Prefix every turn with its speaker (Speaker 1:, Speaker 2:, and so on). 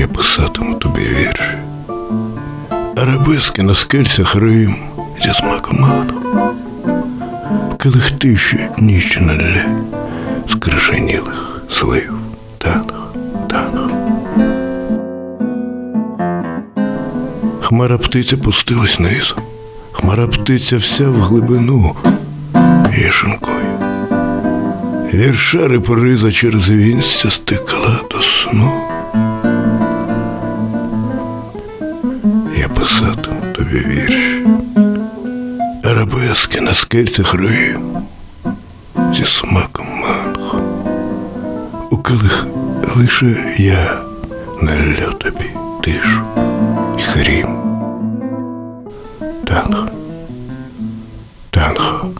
Speaker 1: я писатиму тобі вірші. Арабески на скельцях Рим зі смаком маду. Килих тиші ніч налє з кришенілих слив танах, танах. Хмара птиця пустилась низу, хмара птиця вся в глибину вішенкою. Віршари пориза через вінця стикала до сну. Я писатиму тобі вірші, арабески на скельцях Рим зі смаком манго. У килих лише я налю тобі тишу і хрім. Танго, танго.